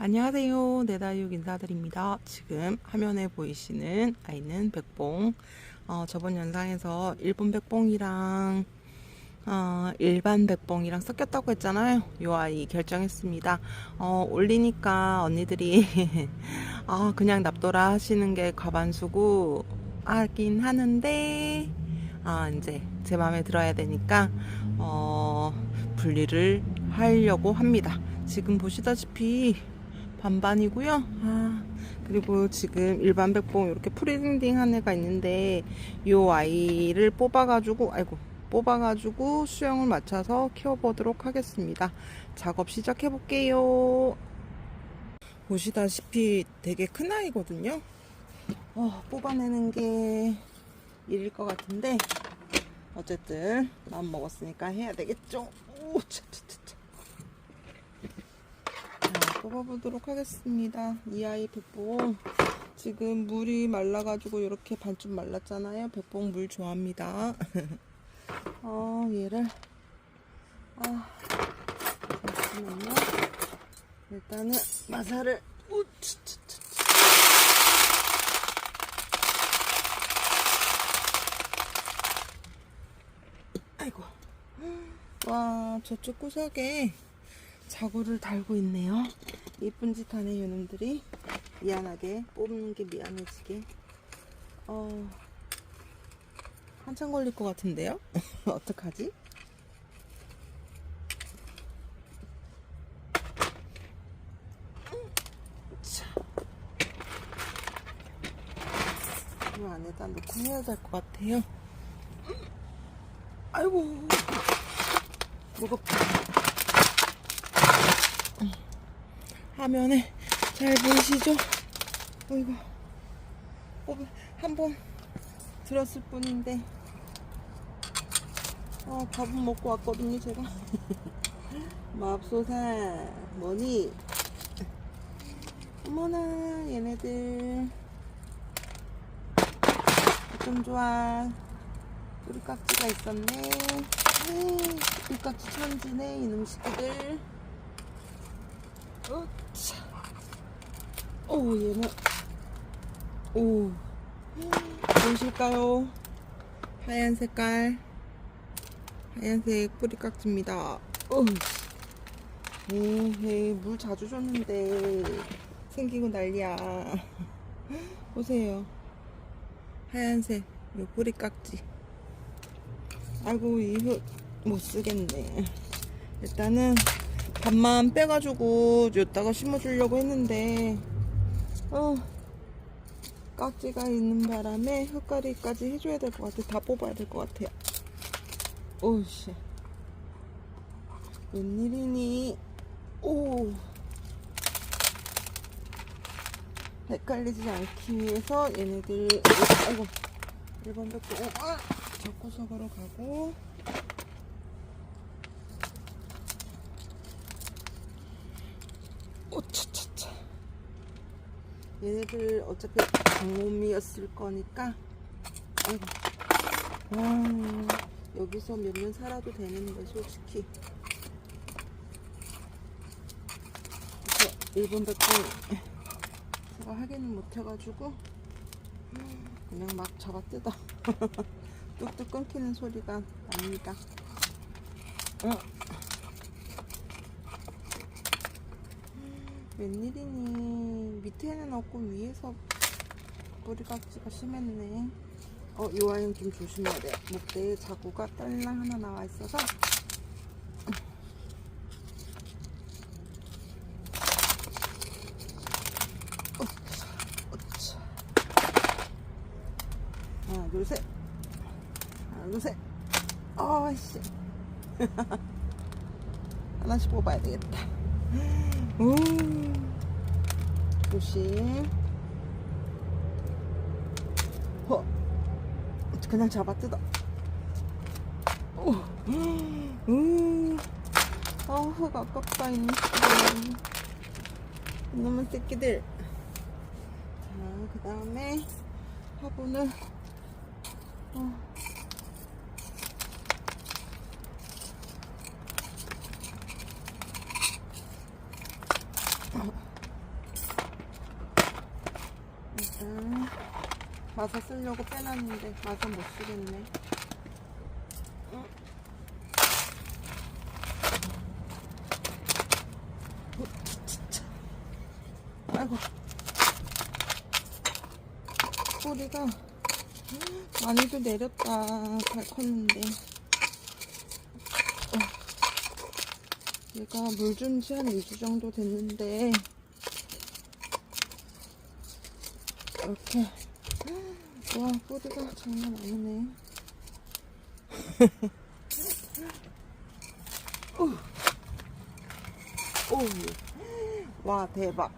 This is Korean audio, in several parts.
안녕하세요. 네다육 인사드립니다. 지금 화면에 보이시는 아이는 백봉. 어, 저번 영상에서 일본 백봉이랑 어, 일반 백봉이랑 섞였다고 했잖아요. 요 아이 결정했습니다. 어, 올리니까 언니들이 아, 그냥 납둬라 하시는 게 과반수고 하긴 하는데 아, 이제 제 마음에 들어야 되니까 어, 분리를 하려고 합니다. 지금 보시다시피 반반이고요. 아, 그리고 지금 일반 백봉 이렇게 프리딩딩 애가 있는데 이 아이를 뽑아가지고 아이고 뽑아가지고 수영을 맞춰서 키워보도록 하겠습니다. 작업 시작해 볼게요. 보시다시피 되게 큰 아이거든요. 어, 뽑아내는 게 일일 것 같은데 어쨌든 마음 먹었으니까 해야 되겠죠. 오, 차차차차. 자, 뽑아보도록 하겠습니다. 이 아이 백봉 지금 물이 말라가지고 이렇게 반쯤 말랐잖아요. 백봉 물 좋아합니다. 어, 얘를 아, 잠시만요. 일단은 마사를 오, 차차차차. 아이고. 와, 저쪽 구석에 자구를 달고 있네요. 이쁜 짓 하네, 요놈들이. 미안하게, 뽑는 게 미안해지게. 어, 한참 걸릴 것 같은데요? 어떡하지? 자. 이 안에다 놓고 해야 될 것 같아요. 아이고, 무겁다. 화면에 잘 보이시죠? 어이구, 한 번 들었을 뿐인데, 어, 밥은 먹고 왔거든요, 제가. 맙소사, 뭐니? 어머나, 얘네들. 좀 좋아. 꿀깍지가 있었네. 네, 꿀깍지 천지네, 이놈 새끼들. 어차. 오, 얘는. 오. 보이실까요? 하얀 색깔. 하얀색 뿌리깍지입니다. 어. 에이, 물 자주 줬는데 생기고 난리야. 보세요. 하얀색 요 뿌리깍지. 아이고 이거 못 쓰겠네. 일단은 반만 빼가지고 여기다가 심어주려고 했는데 어 깍지가 있는 바람에 흙가리까지 해줘야 될 것 같아. 다 뽑아야 될 것 같아요. 오씨 웬일이니? 오 헷갈리지 않기 위해서 얘네들 아이고 1번 벽도 아! 적구석으로 가고 오차차차 얘네들 어차피 장몸이었을 거니까. 아이고 와 여기서 몇 년 살아도 되는데 솔직히. 그래서 일본 백종 제가 확인을 못해가지고 그냥 막 잡아 뜯어. 뚝뚝 끊기는 소리가 납니다. 어. 웬일이니 밑에는 없고 위에서 뿌리깍지가 심했네 어, 이 아이는 좀 조심해야 돼. 목대에 자구가 딸랑 하나 나와 있어서. 둘, 셋. 아씨. 하나씩 뽑아야 되겠다. 오. 조심. 허. 그냥 잡아 뜯어. 오, 음, 아우 흙 아깝다 이놈. 이놈의 새끼들. 자, 그 다음에 화분을 어. 음, 마사 쓰려고 빼놨는데 마사 못 쓰겠네. 어. 어. 아이고. 꼬리가 많이도 내렸다. 잘 컸는데. 어. 얘가 물 준 지 한 2주 정도 됐는데. 이렇게. 와, 장난 아니네. 오. 오. 와, 대박.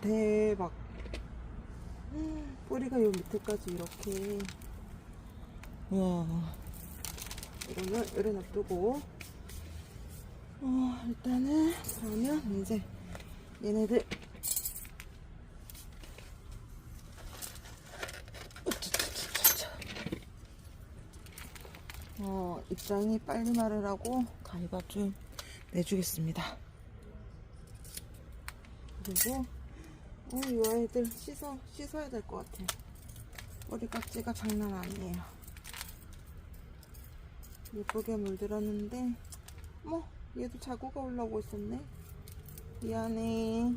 대박. 뿌리가 요 밑에까지 이렇게. 와. 이거는 이래 놔두고. 어, 일단은, 그러면 이제 얘네들. 어, 입장이 빨리 마르라고 가위밥 좀 내주겠습니다. 그리고, 어, 이 아이들 씻어, 씻어야 될 것 같아. 머리 깍지가 장난 아니에요. 예쁘게 물들었는데, 뭐, 얘도 자구가 올라오고 있었네. 미안해.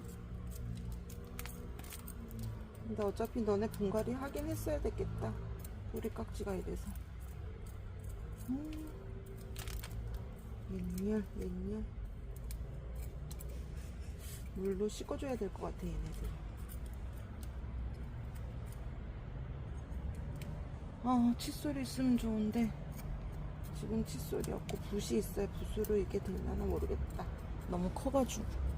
근데 어차피 너네 분갈이 하긴 했어야 됐겠다. 머리 깍지가 이래서. 음. 웬열, 웬열. 물로 씻어줘야 될 것 같아, 얘네들. 아, 칫솔이 있으면 좋은데, 지금 칫솔이 없고, 붓이 있어야 붓으로 이게 되려나 모르겠다. 너무 커가지고.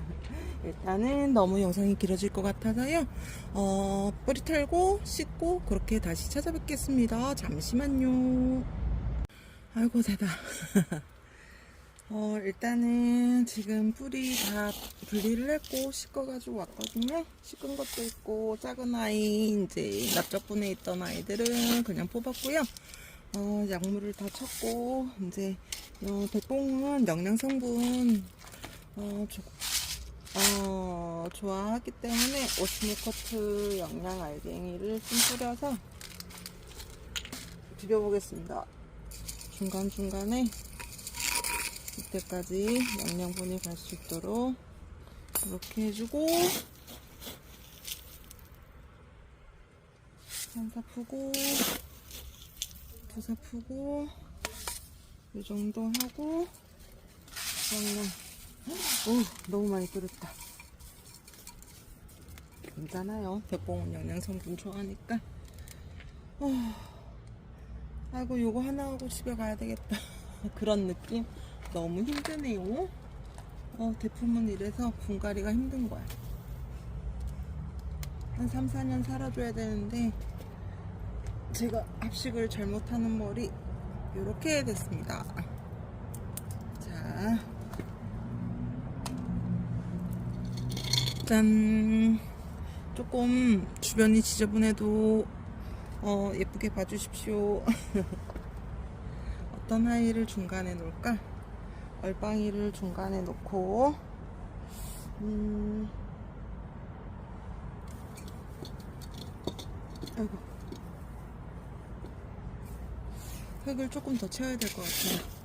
일단은 너무 영상이 길어질 것 같아서요. 어, 뿌리 털고 씻고 그렇게 다시 찾아뵙겠습니다. 잠시만요. 아이고 대다. 어, 일단은 지금 뿌리 다 분리를 했고 씻어가지고 왔거든요. 씻은 것도 있고 작은 아이 이제 납작분에 있던 아이들은 그냥 뽑았고요. 어, 약물을 다 쳤고 이제 어, 백봉은 영양 성분 어, 조, 어, 좋아하기 때문에 오스모커트 영양 알갱이를 좀 뿌려서 비벼보겠습니다. 중간중간에 이때까지 영양분이 갈 수 있도록 이렇게 해주고 한사 푸고 두사 푸고 이 정도 하고 영양 오, 너무 많이 끓였다. 괜찮아요. 백봉은 영양 성분 좋아하니까. 어, 아이고, 요거 하나 하고 집에 가야 되겠다. 그런 느낌? 너무 힘드네요. 어, 대품은 이래서 분갈이가 힘든 거야. 한 3, 4년 살아줘야 되는데, 제가 합식을 잘못하는 머리, 요렇게 됐습니다. 자. 짠 조금 주변이 지저분해도 어, 예쁘게 봐주십시오. 어떤 아이를 중간에 놓을까? 얼빵이를 중간에 놓고 음 아이고. 흙을 조금 더 채워야 될 것 같아요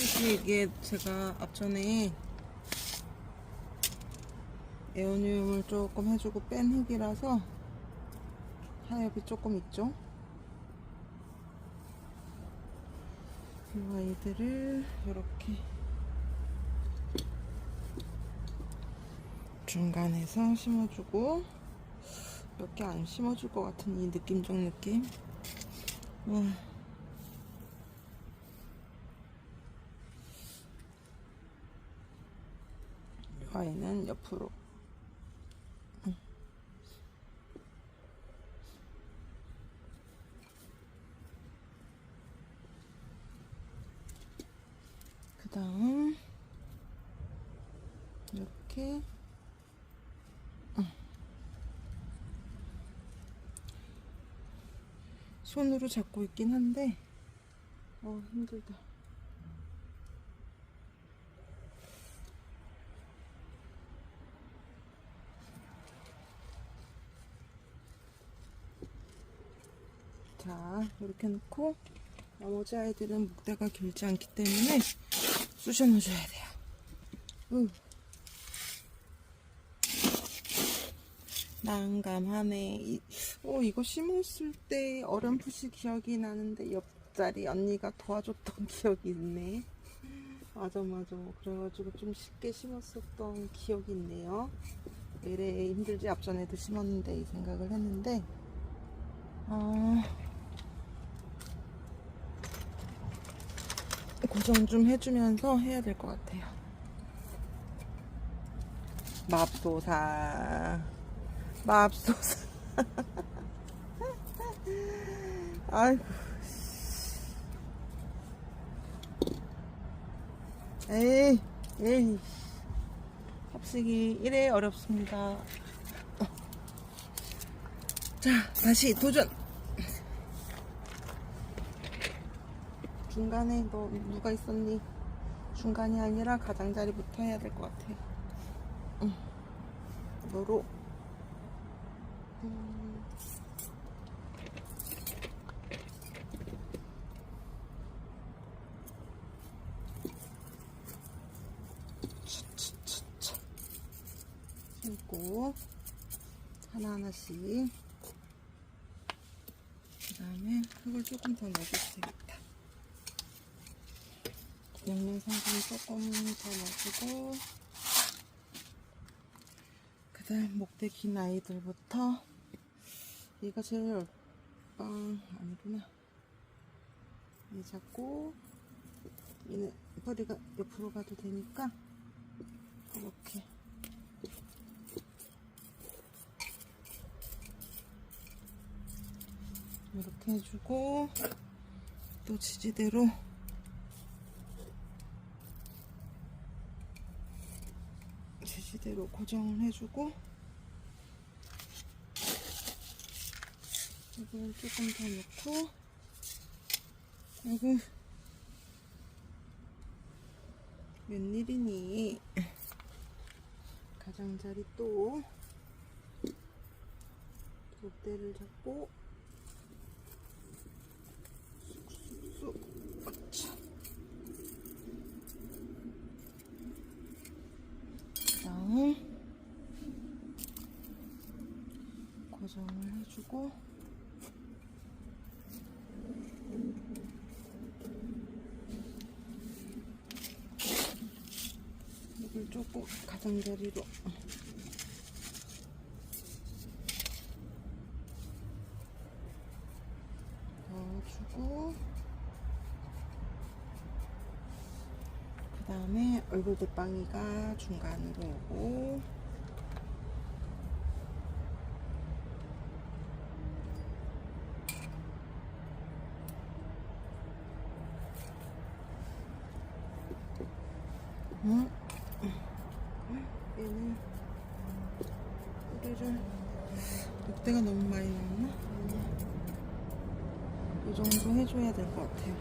흙이 이게 제가 앞전에 에어늄을 조금 해주고 뺀 흙이라서 하엽이 조금 있죠. 이 아이들을 이렇게 중간에서 심어주고 몇 개 안 심어줄 것 같은 이 느낌적 느낌. 와. 아이는 옆으로. 그 다음 이렇게. 손으로 잡고 있긴 한데 어 힘들다 자, 이렇게 놓고 나머지 아이들은 목대가 길지 않기 때문에 쑤셔 넣어줘야 돼요. 으. 난감하네. 이, 어, 이거 심었을 때 어렴풋이 기억이 나는데 옆자리 언니가 도와줬던 기억이 있네. 맞아, 맞아. 그래가지고 좀 쉽게 심었었던 기억이 있네요. 미래에 힘들지 앞전에도 심었는데 이 생각을 했는데, 아, 고정 좀 해주면서 해야 될 것 같아요. 맙소사. 맙소사. 아이고. 에이, 에이. 합식이 이래 어렵습니다. 어. 자, 다시 도전! 중간에 너 누가 있었니? 중간이 아니라 가장자리부터 해야 될 것 같아. 응. 너로. 음. 차차차차. 심고 하나하나씩. 그 다음에 흙을 조금 더 넣어줘도 되겠다. 양념성분 조금 더 넣어주고 그 다음 목대 긴 아이들부터 얘가 제일 얼빵 아니구나. 얘 잡고 얘는 허리가 옆으로 가도 되니까 이렇게. 이렇게 해주고 또 지지대로 지지대로 고정을 해주고 이걸 조금 더 넣고 아이고 웬일이니? 가장자리 또 목대를 잡고 쑥쑥쑥 아차. 그 다음 고정을 해주고. 이걸 조금 가장자리로 넣어주고 그 대빵이가 중간으로 오고 응? 얘는 뿌리를 목대가 너무 많이 나왔나? 이 정도 해줘야 될 것 같아요.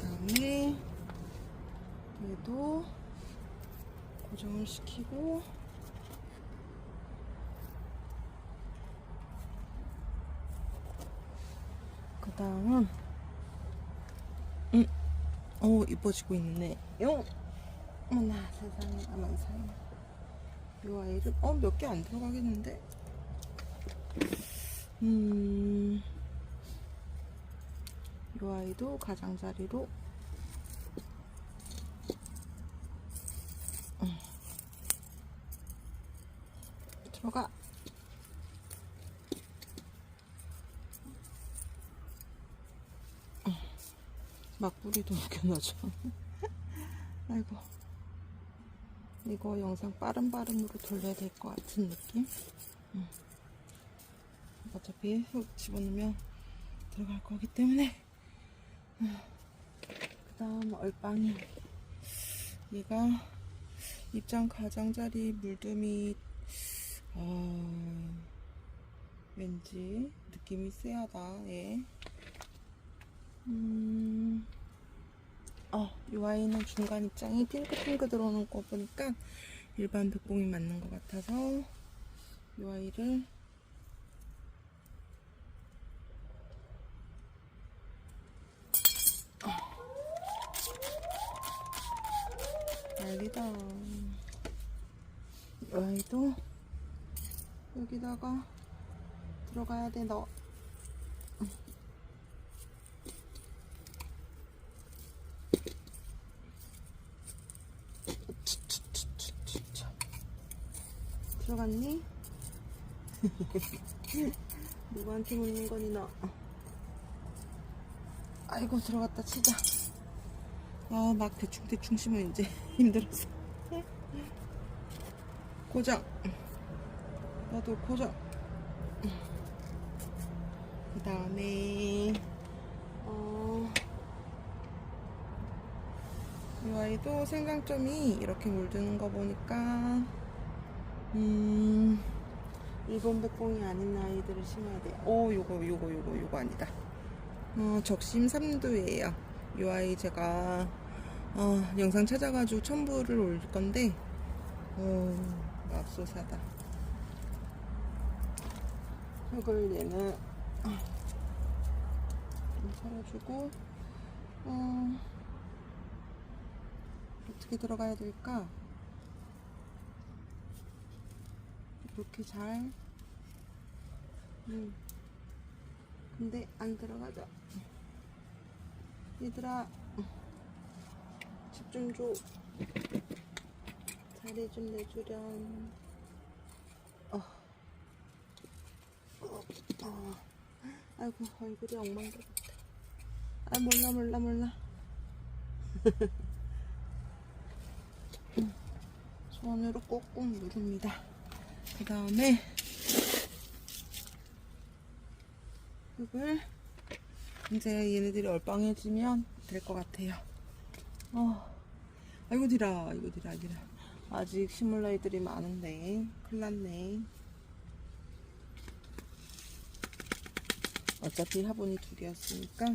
그다음에 얘도 고정을 시키고 그 다음은 음, 오 이뻐지고 있네. 요, 어머나 세상에 아만 사이. 이 아이를 어 몇 개 안 들어가겠는데? 음, 이 아이도 가장자리로 음. 들어가. 음. 막부리도 웃겨나죠. 아이고. 이거 영상 빠른 빠름으로 돌려야 될 것 같은 느낌? 음. 어차피 흙 집어넣으면 들어갈 거기 때문에 그 다음 얼빵이 얘가 입장 가장자리 물듬이 어, 왠지 느낌이 쎄하다 얘 음, 어, 이 아이는 중간 입장이 핑크핑크 들어오는 거 보니까 일반 백봉이 맞는 것 같아서 이 아이를 난리다. 이 아이도 여기다가 들어가야 돼, 너. 들어갔니? 누구한테 묻는 거니 너? 아이고 들어갔다 치자. 아 막 대충 대충 치면 이제 힘들었어. 고정. 나도 고정. 그 다음에 어. 이 아이도 생강점이 이렇게 물드는 거 보니까 음 일본 백봉이 아닌 아이들을 심어야 돼. 오 요거 요거 요거 요거 아니다. 어 적심 3두예요. 이 아이 제가 어, 영상 찾아가지고 첨부를 올릴 건데 어 맙소사다. 흙을 얘는 좀 썰어주고 어 어떻게 들어가야 될까? 이렇게 잘. 음. 근데 안 들어가죠. 얘들아, 집좀좀 내주렴. 어. 어. 어. 아이고, 얼굴이 엉망돼 같아. 아, 몰라, 몰라, 몰라. 손으로 꼭꼭 누릅니다. 그 다음에 흙을 이제 얘네들이 얼빵해지면 될 것 같아요. 어, 아이고 디라, 아이고 디라, 디라. 아직 식물 나이들이 많은데 큰일 났네. 어차피 화분이 두 개였으니까.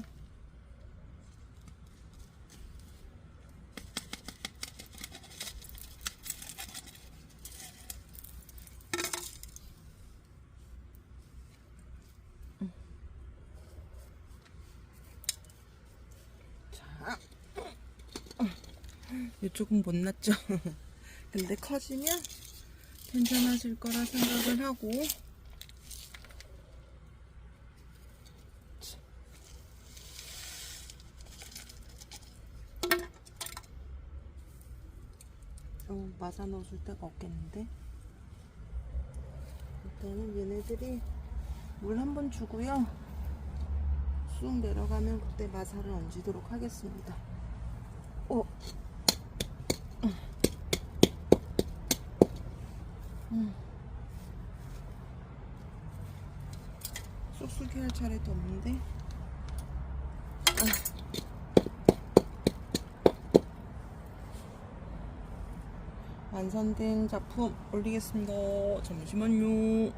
자, 이쪽은 못 났죠. 근데 커지면 괜찮아질 거라 생각을 하고 어, 맞아 넣어줄 데가 없겠는데? 일단은 얘네들이 물 한 번 주고요. 쑥 내려가면 그때 마사를 얹도록 하겠습니다. 어. 음. 쑥쑥이 할 차례도 없는데. 완성된 작품 올리겠습니다. 잠시만요.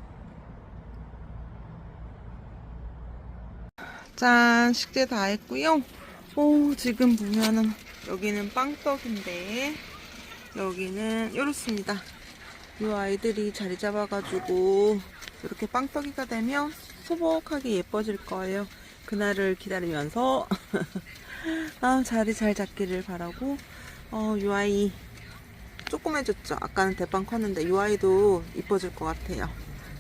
짠, 식재 다 했고요. 오, 지금 보면은 여기는 빵떡인데 여기는 이렇습니다. 이 아이들이 자리 잡아가지고 이렇게 빵떡이가 되면 소복하게 예뻐질 거예요. 그날을 기다리면서 아, 자리 잘 잡기를 바라고 어, 이 아이 조그매졌죠. 아까는 대빵 컸는데 이 아이도 이뻐질 것 같아요.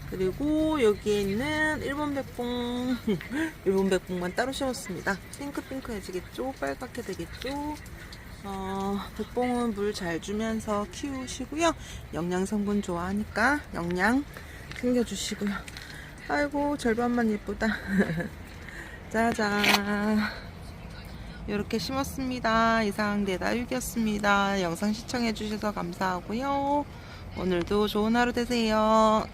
그리고 여기에 있는 일본 백봉 일본 백봉만 따로 심었습니다. 핑크핑크해지겠죠? 빨갛게 되겠죠? 어, 백봉은 물 잘 주면서 키우시고요. 영양 성분 좋아하니까 영양 챙겨주시고요. 아이고 절반만 예쁘다. 짜잔. 이렇게 심었습니다. 이상 대다육이었습니다. 영상 시청해주셔서 감사하고요. 오늘도 좋은 하루 되세요.